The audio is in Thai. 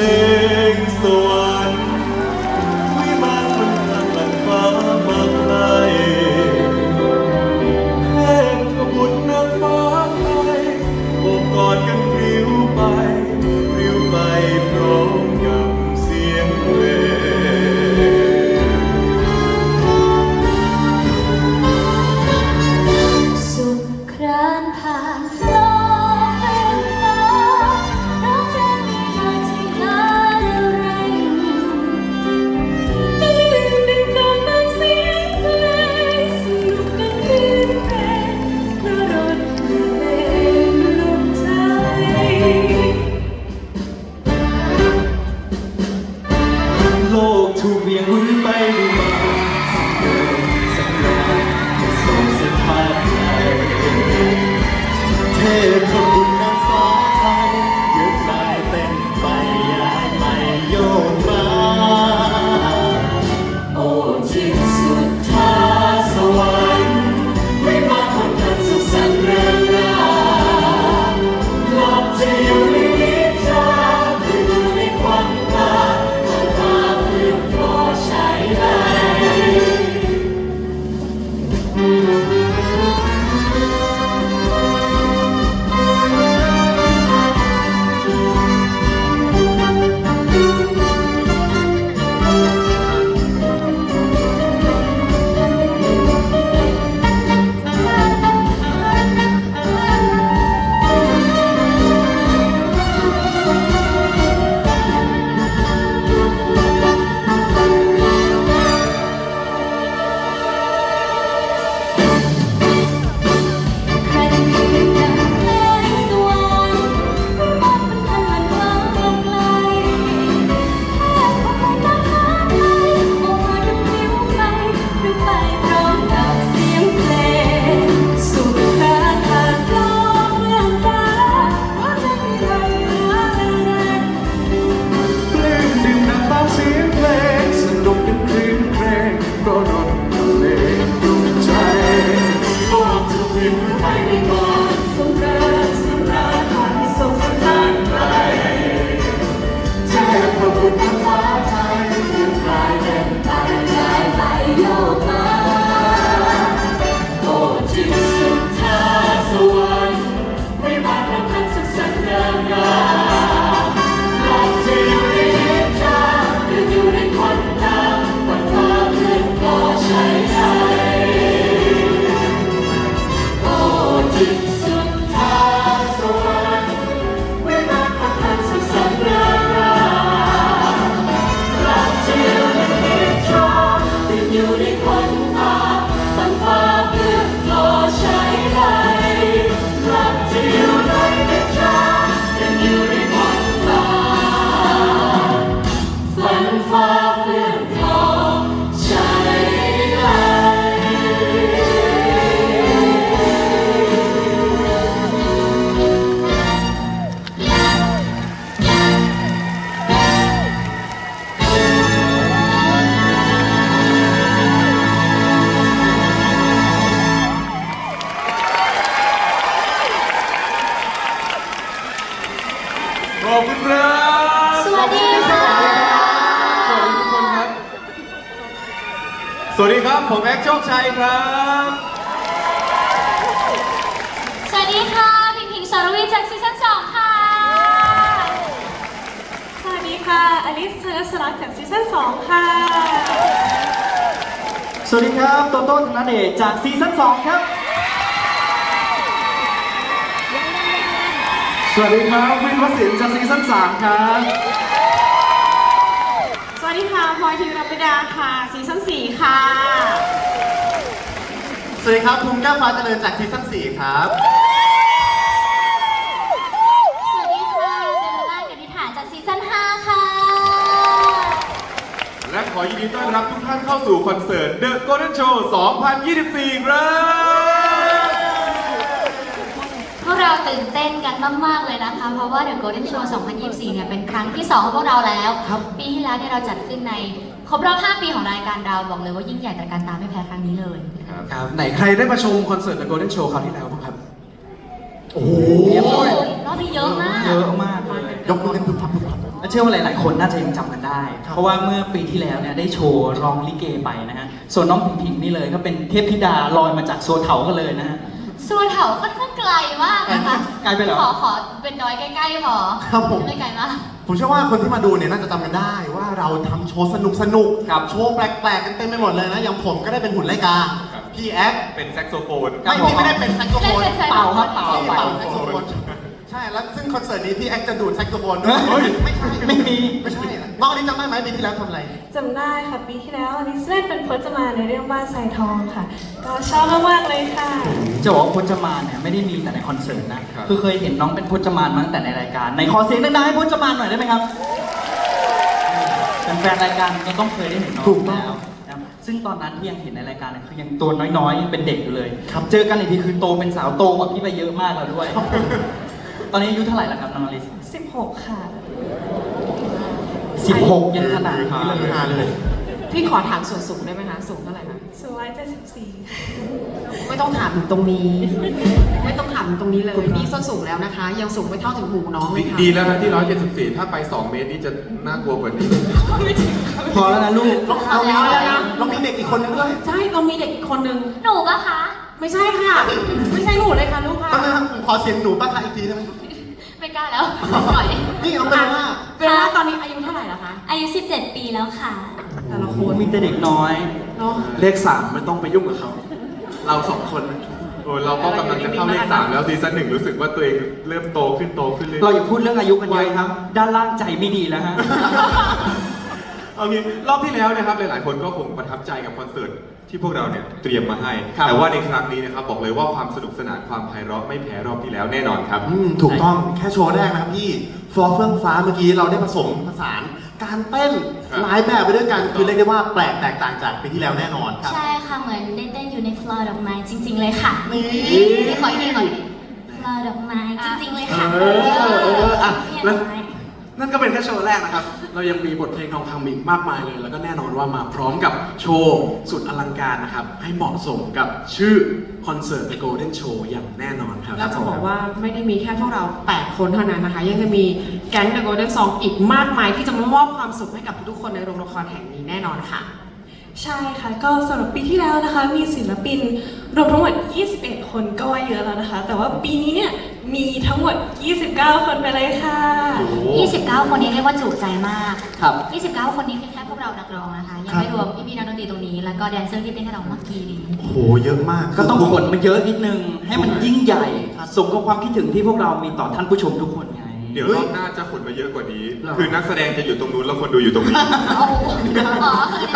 ลงสวรรค์ สวัสดีครับ ผมแอ็กโชคชัยครับ สวัสดีค่ะ พิงพิงสรวีจากซีซั่น2ค่ะ สวัสดีค่ะ อลิสเธอสลักจากซีซั่น2ค่ะ สวัสดีครับโตโต้ธนเดชจากซีซั่น2ครับ สวัสดีครับวินวสินจากซีซั่น3ครับส วัสดีค่ะพลอยทิวรับประดาค่ะซีซั่น4ค่ะ สวัสดีครับภูมิแก้วฟ้าเจริญจากซีซั่น4ครับ สวัสดีค่ะเบลล่ากับนิฐานจากซีซั่น5ค่ะ และขอยินดีต้อนรับทุกท่านเข้าสู่คอนเสิร์ต The Golden Show 2024 ครับ พวกเราตื่นเต้นกันมาก ๆ เลยนะคะ เพราะว่า The Golden Show 2024 เนี่ยเป็นครั้งที่ 2 ของพวกเราแล้วปีที่แล้วเนี่ยเราจัดขึ้นในครบรอบ 5 ปีของรายการเราบอกเลยว่ายิ่งใหญ่ตระการตาไม่แพ้ครั้งนี้เลย ครับไหนใครได้มาชมคอนเสิร์ต The Golden Show คราวที่แล้วบ้างครับ โอ้โหรอบนี้เยอะมากเยอะมากเลยยกมือกันพึบพับพึบพับเชื่อว่าหลาย ๆ คนน่าจะยังจำกันได้ครับเพราะว่าเมื่อปีที่แล้วเนี่ยได้โชว์ร้องลิเกไปนะฮะ ส่วนน้องผิงผิงนี่เลยก็เป็นเทพธิดาลอยมาจากโซเถากันเลยนะฮะ ส่วนเถาค่อนข้าง ไกลมากนะคะไกลไปเหรอขอขอเป็นดอยใกล้ๆพอครับผม ไม่ไกลมาก ผมเชื่อว่าคนที่มาดูเนี่ยน่าจะจำกันได้ว่าเราทำโชว์สนุกสนุกๆครับโชว์แปลกๆกันเต็มไปหมดเลยนะ อย่างผมก็ได้เป็นหุ่นไลกา ครับ พี่แอคเป็นแซกโซโฟนครัไม่บผมพี่ไม่ได้เป็นแซกโซโฟนไม่ได้เป็นแซกโซโฟนเป่าครับเป่าพี่เป่าเป่าแซกโซโฟนใช่แล้วซึ่งคอนเสิร์ตนี้พี่แอคจะดูดแซกโซโฟนด้วยเฮ้ยไม่ใช่ไม่มี ไม่ใช่น้องอันนี้จำได้ไหมปีที่แล้วทำอะไร จำได้ค่ะปีที่แล้วอลิซเล่นเป็นพจมานในเรื่องบ้านทรายทองค่ะ ก็ชอบมากๆเลยค่ะ จะบอกว่าพจมานเนี่ยไม่ได้มีแต่ในคอนเสิร์ตนะ ครับ คือเคยเห็นน้องเป็นพจมานมาตั้งแต่ในรายการในขอเสียงดังๆให้พจมานหน่อยได้ไหมครับเป็นแฟนรายการก็ต้องเคยได้เห็นน้องถูกต้องแล้วนะครับซึ่งตอนนั้นที่ยังเห็นในรายการเนี่ยคือยังตัวน้อยๆยังเป็นเด็กอยู่เลยครับ เจอกันอีกทีคือโตเป็นสาวโตกว่าพี่ไปเยอะมากแล้วด้วย ตอนนี้อายุเท่าไหร่แล้วครับน้องอลิส16 ค่ะสิบหกยังขนาดนี้เลยมาเลย พี่ขอถามส่วนสูงได้ไหมคะ สูงเท่าไหร่คะ สูง174ไม่ต้องถามถึงตรงนี้ ไม่ต้องถามถึงตรงนี้เลย นี่ส้นสูงแล้วนะคะ ยังสูงไม่เท่าถึงหูน้องเลยค่ะดีแล้วนะที่174ถ้าไป2เมตรนี่จะน่ากลัวกว่านี้ พอแล้วนะลูกเรามีเรามีเด็กอีกคนนึงด้วย ใช่เรามีเด็กอีกคนนึง หนูปะคะ ไม่ใช่ค่ะ ไม่ใช่หนูเลยค่ะลูกค่ะตอนนั้นผมขอเสียงหนูป้าคะอีกทีได้ไหมไม่กล้าแล้วปล่อยนี่น้องเป็นว่าเป็นว่าตอนนี้อายุเท่าไหร่แล้วคะ อายุ 17 ปีแล้วค่ะ แต่ละคโอ้นมีแต่เด็กน้อย เนาะเลขสามไม่ต้องไปยุ่งกับเขา เราสองคนโอ้เราก็กำลังจะเข้าเลข3แล้วซีซั่นหนึ่งรู้สึกว่าตัวเองเริ่มโตขึ้นโตขึ้นเรื่อยๆเราอย่าพูดเรื่องอายุกันเยอะครับ ด้านล่างใจไม่ดีแล้วฮะโอเครอบที่แล้วนะครับหลายๆคนก็คงประทับใจกับคอนเสิร์ตที่พวกเราเนี่ยเตรียมมาให้ ครับ แต่ว่าในครั้งนี้นะครับบอกเลยว่าความสนุกสนานความไพเราะไม่แพ้รอบที่แล้วแน่นอนครับ อืมถูกต้องแค่โชว์แรกนะครับพี่ฟอร์เฟื่องฟ้าเมื่อกี้เราได้ผสมผสาน การเต้นครับ หลายแบบไปด้วยกันคือเรียกได้ว่าแปลกแตกต่างจากปีที่แล้วแน่นอนครับ ใช่ค่ะ เหมือนได้เต้นอยู่ในฟลอร์ดอกไม้จริง ๆ เลยค่ะนี่ขออีกทีขออีกที ฟลอร์ดอกไม้จริง ๆ เลยค่ะเออเออเอออะเนี่ยแล้วดอกไม้ นั่นก็เป็นแค่โชว์แรกนะครับ เรายังมีบทเพลงทองคำอีกมากมายเลย แล้วก็แน่นอนว่ามาพร้อมกับโชว์สุดอลังการนะครับ ให้เหมาะสมกับชื่อคอนเสิร์ต The Golden Show อย่างแน่นอนครับแล้วจะบอกว่าไม่ได้มีแค่พวกเรา 8 คนเท่านั้นนะคะ ยังจะมีแก๊ง The Golden Song อีกมากมาย ที่จะมามอบความสุขให้กับทุกๆคนในโรงละครแห่งนี้แน่นอนค่ะ ใช่ค่ะ ก็สำหรับปีที่แล้วนะคะ มีศิลปินรวมทั้งหมด 21 คนก็ว่าเยอะแล้วนะคะ แต่ว่าปีนี้เนี่ย มีทั้งหมด 29 คนไปเลยค่ะ 29 คนนี้เรียกว่าจุใจมาก ครับ 29 คนนี้คือแค่พวกเรานักร้องนะคะ ยังไม่รวมพี่ๆนักดนตรีตรงนี้ แล้วก็แดนเซอร์ที่เต้นให้เราเมื่อกี้นี้ โอ้โหเยอะมากก็ต้องขนมาเยอะนิดนึง ให้มันยิ่งใหญ่สมกับความคิดถึงที่พวกเรามีต่อท่านผู้ชมทุกคนไง เดี๋ยวรอบหน้าจะขนมาเยอะกว่านี้ คือนักแสดงจะอยู่ตรงนู้นแล้วคนดูอยู่ตรงนี้โอ้โหอ๋อคือ